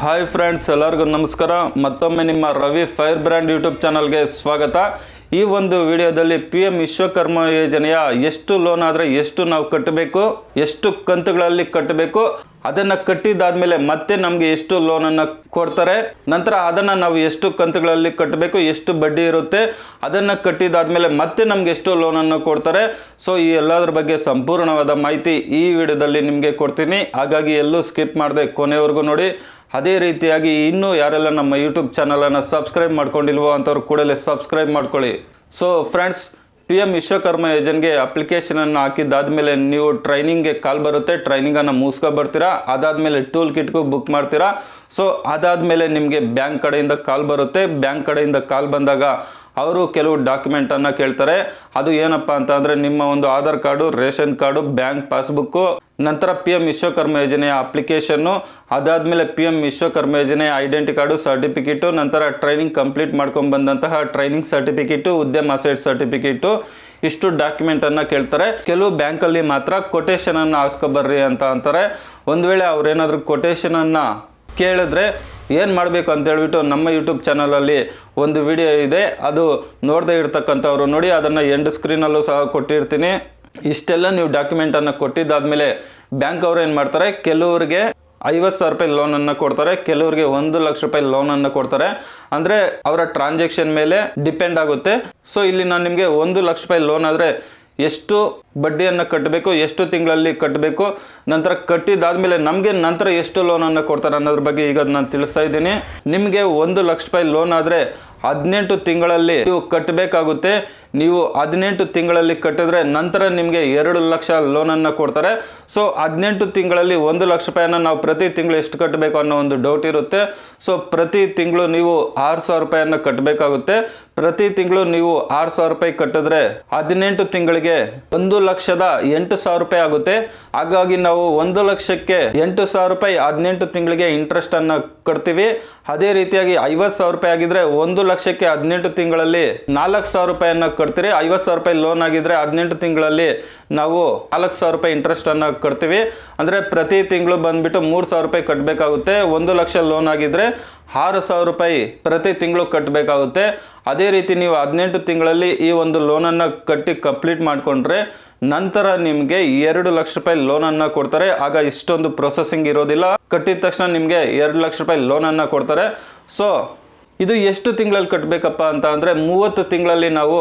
Hi friends ಎಲ್ಲರಿಗೂ ನಮಸ್ಕಾರ. ಮತ್ತೊಮ್ಮೆ ನಿಮ್ಮ ರವಿ ಫೈರ್ ಬ್ರ್ಯಾಂಡ್ ಯೂಟ್ಯೂಬ್ ಚಾನಲ್ಗೆ ಸ್ವಾಗತ. ಈ ಒಂದು ವಿಡಿಯೋದಲ್ಲಿ ಪಿ ಎಂ ವಿಶ್ವಕರ್ಮ ಯೋಜನೆಯ ಎಷ್ಟು ಲೋನ್ ಆದರೆ ಎಷ್ಟು ನಾವು ಕಟ್ಟಬೇಕು, ಎಷ್ಟು ಕಂತುಗಳಲ್ಲಿ ಕಟ್ಟಬೇಕು, ಅದನ್ನು ಕಟ್ಟಿದಾದ್ಮೇಲೆ ಮತ್ತೆ ನಮಗೆ ಎಷ್ಟು ಲೋನನ್ನು ಕೊಡ್ತಾರೆ, ನಂತರ ಅದನ್ನು ನಾವು ಎಷ್ಟು ಕಂತುಗಳಲ್ಲಿ ಕಟ್ಟಬೇಕು, ಎಷ್ಟು ಬಡ್ಡಿ ಇರುತ್ತೆ, ಅದನ್ನು ಕಟ್ಟಿದಾದ್ಮೇಲೆ ಮತ್ತೆ ನಮಗೆ ಎಷ್ಟು ಲೋನನ್ನು ಕೊಡ್ತಾರೆ. ಸೊ ಈ ಎಲ್ಲದರ ಬಗ್ಗೆ ಸಂಪೂರ್ಣವಾದ ಮಾಹಿತಿ ಈ ವಿಡಿಯೋದಲ್ಲಿ ನಿಮಗೆ ಕೊಡ್ತೀನಿ. ಹಾಗಾಗಿ ಎಲ್ಲೂ ಸ್ಕಿಪ್ ಮಾಡದೆ ಕೊನೆವರೆಗೂ ನೋಡಿ. ಅದೇ ರೀತಿಯಾಗಿ ಇನ್ನೂ ಯಾರೆಲ್ಲ ನಮ್ಮ ಯೂಟ್ಯೂಬ್ ಚಾನಲನ್ನು ಸಬ್ಸ್ಕ್ರೈಬ್ ಮಾಡ್ಕೊಂಡಿಲ್ವೋ ಅಂಥವ್ರು ಕೂಡಲೇ ಸಬ್ಸ್ಕ್ರೈಬ್ ಮಾಡ್ಕೊಳ್ಳಿ. So friends P M Vishwakarma ಯೋಜನೆಗೆ ಅಪ್ಲಿಕೇಶನನ್ನು ಹಾಕಿದ್ದಾದ್ಮೇಲೆ ನೀವು ಟ್ರೈನಿಂಗ್ಗೆ ಕಾಲ್ ಬರುತ್ತೆ ಟ್ರೈನಿಂಗನ್ನು ಮುಗಿಸ್ಕೊ ಬರ್ತೀರಾ, ಅದಾದಮೇಲೆ ಟೂಲ್ ಕಿಟ್ಗೂ ಬುಕ್ ಮಾಡ್ತೀರಾ. ಸೊ ಅದಾದಮೇಲೆ ನಿಮಗೆ ಬ್ಯಾಂಕ್ ಕಡೆಯಿಂದ ಕಾಲ್ ಬರುತ್ತೆ ಬ್ಯಾಂಕ್ ಕಡೆಯಿಂದ ಕಾಲ್ ಬಂದಾಗ ಅವರು ಕೆಲವು ಡಾಕ್ಯುಮೆಂಟನ್ನು ಕೇಳ್ತಾರೆ. ಅದು ಏನಪ್ಪ ಅಂತ ಅಂದರೆ ನಿಮ್ಮ ಒಂದು Aadhaar card, ration card bank passbook ನಂತರ ಪಿ ಎಂ ವಿಶ್ವಕರ್ಮ ಯೋಜನೆಯ ಅಪ್ಲಿಕೇಶನ್ನು ಅದಾದಮೇಲೆ ಪಿ ಎಂ ವಿಶ್ವಕರ್ಮ ಯೋಜನೆಯ ಐಡೆಂಟಿ ಕಾರ್ಡು, ಸರ್ಟಿಫಿಕೇಟು, ನಂತರ ಟ್ರೈನಿಂಗ್ ಕಂಪ್ಲೀಟ್ ಮಾಡ್ಕೊಂಡು ಬಂದಂತಹ training certificate, Udyam site certificate, ಇಷ್ಟು ಡಾಕ್ಯುಮೆಂಟನ್ನು ಕೇಳ್ತಾರೆ. ಕೆಲವು ಬ್ಯಾಂಕಲ್ಲಿ ಮಾತ್ರ ಕೊಟೇಶನನ್ನು ಹಾಕ್ಸ್ಕೊಬರ್ರಿ ಅಂತ ಅಂತಾರೆ. ಒಂದು ವೇಳೆ ಅವ್ರೇನಾದರೂ ಕೊಟೇಶನನ್ನು ಕೇಳಿದ್ರೆ ಏನು ಮಾಡಬೇಕು ಅಂತ ಹೇಳ್ಬಿಟ್ಟು ನಮ್ಮ ಯೂಟ್ಯೂಬ್ ಚಾನಲಲ್ಲಿ ಒಂದು ವಿಡಿಯೋ ಇದೆ. ಅದು ನೋಡದೇ ಇರ್ತಕ್ಕಂಥವ್ರು ನೋಡಿ, ಅದನ್ನು ಎಂಡ್ ಸ್ಕ್ರೀನಲ್ಲೂ ಸಹ ಕೊಟ್ಟಿರ್ತೀನಿ. ಇಷ್ಟೆಲ್ಲ ನೀವು ಡಾಕ್ಯುಮೆಂಟನ್ನು ಕೊಟ್ಟಿದ್ದಾದಮೇಲೆ ಬ್ಯಾಂಕ್ ಅವ್ರು ಏನು ಮಾಡ್ತಾರೆ? ಕೆಲವರಿಗೆ ಐವತ್ತು ಸಾವಿರ ರೂಪಾಯಿ ಲೋನನ್ನು ಕೊಡ್ತಾರೆ, ಕೆಲವರಿಗೆ ಒಂದು ಲಕ್ಷ ರೂಪಾಯಿ ಲೋನನ್ನು ಕೊಡ್ತಾರೆ. ಅಂದರೆ ಅವರ ಟ್ರಾನ್ಸಾಕ್ಷನ್ ಮೇಲೆ ಡಿಪೆಂಡ್ ಆಗುತ್ತೆ. ಸೊ ಇಲ್ಲಿ ನಾನು ನಿಮಗೆ ಒಂದು ಲಕ್ಷ ರೂಪಾಯಿ ಲೋನ್ ಆದರೆ ಎಷ್ಟು ಬಡ್ಡಿಯನ್ನು ಕಟ್ಟಬೇಕು, ಎಷ್ಟು ತಿಂಗಳಲ್ಲಿ ಕಟ್ಟಬೇಕು, ನಂತರ ಕಟ್ಟಿದಾದ್ಮೇಲೆ ನಮಗೆ ನಂತರ ಎಷ್ಟು ಲೋನನ್ನು ಕೊಡ್ತಾರೆ ಅನ್ನೋದ್ರ ಬಗ್ಗೆ ಈಗ ನಾನು ತಿಳಿಸ್ತಾ ಇದ್ದೀನಿ. ನಿಮಗೆ ಒಂದು ಲಕ್ಷ ರೂಪಾಯಿ ಲೋನ್ ಆದರೆ ಹದಿನೆಂಟು ತಿಂಗಳಲ್ಲಿ ನೀವು ಕಟ್ಟಬೇಕಾಗುತ್ತೆ. ನೀವು ಹದಿನೆಂಟು ತಿಂಗಳಲ್ಲಿ ಕಟ್ಟಿದ್ರೆ ನಂತರ ನಿಮಗೆ ಎರಡು ಲಕ್ಷ ಲೋನನ್ನು ಕೊಡ್ತಾರೆ. ಸೊ ಹದಿನೆಂಟು ತಿಂಗಳಲ್ಲಿ ಒಂದು ಲಕ್ಷ ರೂಪಾಯಿನ ನಾವು ಪ್ರತಿ ತಿಂಗಳು ಎಷ್ಟು ಕಟ್ಟಬೇಕು ಅನ್ನೋ ಒಂದು ಡೌಟ್ ಇರುತ್ತೆ. ಸೊ ಪ್ರತಿ ತಿಂಗಳು ನೀವು ಆರು ಸಾವಿರ ರೂಪಾಯಿಯನ್ನು ಕಟ್ಟಬೇಕಾಗುತ್ತೆ. ಪ್ರತಿ ತಿಂಗಳು ನೀವು ಆರು ಸಾವಿರ ರೂಪಾಯಿ ಕಟ್ಟಿದ್ರೆ ಹದಿನೆಂಟು ತಿಂಗಳಿಗೆ ಒಂದು ಲಕ್ಷದ ಎಂಟು ಸಾವಿರ ರೂಪಾಯಿ ಆಗುತ್ತೆ. ಹಾಗಾಗಿ ನಾವು ಒಂದು ಲಕ್ಷಕ್ಕೆ ಎಂಟು ಸಾವಿರ ರೂಪಾಯಿ ಹದಿನೆಂಟು ತಿಂಗಳಿಗೆ ಇಂಟ್ರೆಸ್ಟ್ ಅನ್ನ ಕಟ್ತೀವಿ. ಅದೇ ರೀತಿಯಾಗಿ ಐವತ್ತು ಸಾವಿರ ರೂಪಾಯಿ ಆಗಿದ್ರೆ ಒಂದು ಲಕ್ಷಕ್ಕೆ ಹದಿನೆಂಟು ತಿಂಗಳಲ್ಲಿ ನಾಲ್ಕು ಸಾವಿರ ರೂಪಾಯಿಯನ್ನು ಕಟ್ತೀರಿ. ಐವತ್ತು ಸಾವಿರ ರೂಪಾಯಿ ಲೋನ್ ಆಗಿದ್ರೆ ಹದಿನೆಂಟು ತಿಂಗಳಲ್ಲಿ ನಾವು ನಾಲ್ಕು ಸಾವಿರ ರೂಪಾಯಿ ಇಂಟ್ರೆಸ್ಟ್ ಅನ್ನ ಕಟ್ತೀವಿ. ಅಂದ್ರೆ ಪ್ರತಿ ತಿಂಗಳು ಬಂದ್ಬಿಟ್ಟು ಮೂರು ಸಾವಿರ ರೂಪಾಯಿ ಕಟ್ಟಬೇಕಾಗುತ್ತೆ ಒಂದು ಲಕ್ಷ ಲೋನ್ ಆಗಿದ್ರೆ ಆರು ಸಾವಿರ ರೂಪಾಯಿ ಪ್ರತಿ ತಿಂಗಳು ಕಟ್ಟಬೇಕಾಗುತ್ತೆ ಅದೇ ರೀತಿ ನೀವು ಹದಿನೆಂಟು ತಿಂಗಳಲ್ಲಿ ಈ ಒಂದು ಲೋನನ್ನು ಕಟ್ಟಿ ಕಂಪ್ಲೀಟ್ ಮಾಡಿಕೊಂಡ್ರೆ ನಂತರ ನಿಮಗೆ ಎರಡು ಲಕ್ಷ ರೂಪಾಯಿ ಲೋನನ್ನು ಕೊಡ್ತಾರೆ. ಆಗ ಇಷ್ಟೊಂದು ಪ್ರೊಸೆಸಿಂಗ್ ಇರೋದಿಲ್ಲ. ಕಟ್ಟಿದ ತಕ್ಷಣ ನಿಮಗೆ ಎರಡು ಲಕ್ಷ ರೂಪಾಯಿ ಲೋನನ್ನು ಕೊಡ್ತಾರೆ. ಸೊ ಇದು ಎಷ್ಟು ತಿಂಗಳಲ್ಲಿ ಕಟ್ಟಬೇಕಪ್ಪ ಅಂತ ಅಂದರೆ ಮೂವತ್ತು ತಿಂಗಳಲ್ಲಿ ನಾವು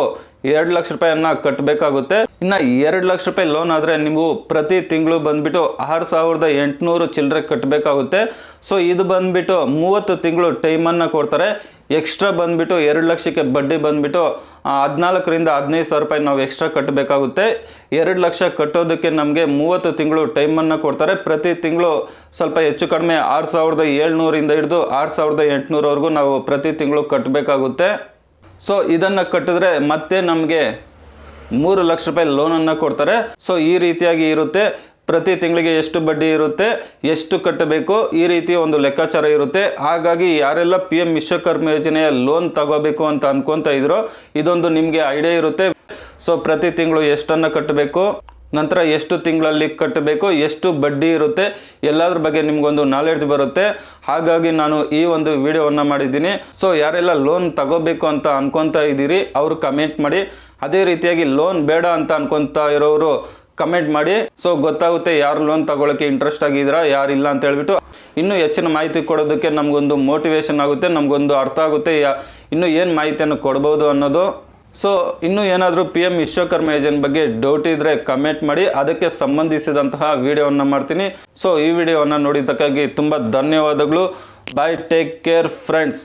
ಎರಡು ಲಕ್ಷ ರೂಪಾಯಿಯನ್ನು ಕಟ್ಟಬೇಕಾಗುತ್ತೆ ಇನ್ನು ಎರಡು ಲಕ್ಷ ರೂಪಾಯಿ ಲೋನ್ ಆದರೆ ನೀವು ಪ್ರತಿ ತಿಂಗಳು ಬಂದ್ಬಿಟ್ಟು ಆರು ಸಾವಿರದ ಎಂಟುನೂರು ಚಿಲ್ಲರೆ ಕಟ್ಟಬೇಕಾಗುತ್ತೆ ಸೊ ಇದು ಬಂದ್ಬಿಟ್ಟು ಮೂವತ್ತು ತಿಂಗಳು ಟೈಮನ್ನು ಕೊಡ್ತಾರೆ. ಎಕ್ಸ್ಟ್ರಾ ಬಂದುಬಿಟ್ಟು ಎರಡು ಲಕ್ಷಕ್ಕೆ ಬಡ್ಡಿ ಬಂದುಬಿಟ್ಟು ಹದಿನಾಲ್ಕರಿಂದ ಹದಿನೈದು ಸಾವಿರ ರೂಪಾಯಿ ನಾವು ಎಕ್ಸ್ಟ್ರಾ ಕಟ್ಟಬೇಕಾಗುತ್ತೆ ಎರಡು ಲಕ್ಷ ಕಟ್ಟೋದಕ್ಕೆ ನಮಗೆ ಮೂವತ್ತು ತಿಂಗಳು ಟೈಮನ್ನು ಕೊಡ್ತಾರೆ. ಪ್ರತಿ ತಿಂಗಳು ಸ್ವಲ್ಪ ಹೆಚ್ಚು ಕಡಿಮೆ ಆರು ಸಾವಿರದ ಏಳ್ನೂರಿಂದ ಹಿಡಿದು ಆರು ಸಾವಿರದ ಎಂಟುನೂರವರೆಗೂ ನಾವು ಪ್ರತಿ ತಿಂಗಳು ಕಟ್ಟಬೇಕಾಗುತ್ತೆ ಸೊ ಇದನ್ನು ಕಟ್ಟಿದ್ರೆ ಮತ್ತೆ ನಮಗೆ ಮೂರು ಲಕ್ಷ ರೂಪಾಯಿ ಲೋನನ್ನು ಕೊಡ್ತಾರೆ. ಸೊ ಈ ರೀತಿಯಾಗಿ ಇರುತ್ತೆ. ಪ್ರತಿ ತಿಂಗಳಿಗೆ ಎಷ್ಟು ಬಡ್ಡಿ ಇರುತ್ತೆ, ಎಷ್ಟು ಕಟ್ಟಬೇಕು, ಈ ರೀತಿ ಒಂದು ಲೆಕ್ಕಾಚಾರ ಇರುತ್ತೆ. ಹಾಗಾಗಿ ಯಾರೆಲ್ಲ ಪಿ ಎಂ ವಿಶ್ವಕರ್ಮ ಯೋಜನೆಯ ಲೋನ್ ತಗೋಬೇಕು ಅಂತ ಅನ್ಕೊಂತ ಇದ್ರು, ಇದೊಂದು ನಿಮಗೆ ಐಡಿಯಾ ಇರುತ್ತೆ. ಸೊ ಪ್ರತಿ ತಿಂಗಳು ಎಷ್ಟನ್ನು ಕಟ್ಟಬೇಕು? ನಂತರ ಎಷ್ಟು ತಿಂಗಳಲ್ಲಿ ಕಟ್ಟಬೇಕು, ಎಷ್ಟು ಬಡ್ಡಿ ಇರುತ್ತೆ, ಎಲ್ಲದ್ರ ಬಗ್ಗೆ ನಿಮಗೊಂದು ನಾಲೆಡ್ಜ್ ಬರುತ್ತೆ. ಹಾಗಾಗಿ ನಾನು ಈ ಒಂದು ವಿಡಿಯೋವನ್ನು ಮಾಡಿದ್ದೀನಿ. ಸೊ ಯಾರೆಲ್ಲ ಲೋನ್ ತಗೋಬೇಕು ಅಂತ ಅನ್ಕೊತಾ ಇದ್ದೀರಿ, ಅವರು ಕಮೆಂಟ್ ಮಾಡಿ. ಅದೇ ರೀತಿಯಾಗಿ ಲೋನ್ ಬೇಡ ಅಂತ ಅನ್ಕೊತಾ ಇರೋರು ಕಮೆಂಟ್ ಮಾಡಿ. ಸೊ ಗೊತ್ತಾಗುತ್ತೆ ಯಾರು ಲೋನ್ ತಗೊಳಕ್ಕೆ ಇಂಟ್ರೆಸ್ಟ್ ಆಗಿದ್ದೀರಾ ಇಲ್ಲ ಅಂತ ಹೇಳ್ಬಿಟ್ಟು. ಇನ್ನೂ ಹೆಚ್ಚಿನ ಮಾಹಿತಿ ಕೊಡೋದಕ್ಕೆ ನಮಗೊಂದು ಮೋಟಿವೇಶನ್ ಆಗುತ್ತೆ, ನಮಗೊಂದು ಅರ್ಥ ಆಗುತ್ತೆ. ಇನ್ನೂ ಏನು ಮಾಹಿತಿಯನ್ನು ಕೊಡ್ಬೋದು ಅನ್ನೋದು ಸೊ ಇನ್ನು ಏನಾದರೂ ಪಿ ಎಂ ವಿಶ್ವಕರ್ಮ ಯೋಜನೆ ಬಗ್ಗೆ ಡೌಟ್ ಇದ್ದರೆ ಕಮೆಂಟ್ ಮಾಡಿ, ಅದಕ್ಕೆ ಸಂಬಂಧಿಸಿದಂತಹ ವಿಡಿಯೋವನ್ನು ಮಾಡ್ತೀನಿ. ಸೊ ಈ ವಿಡಿಯೋವನ್ನು ನೋಡಿದ್ದಕ್ಕಾಗಿ ತುಂಬ ಧನ್ಯವಾದಗಳು. Bye take care friends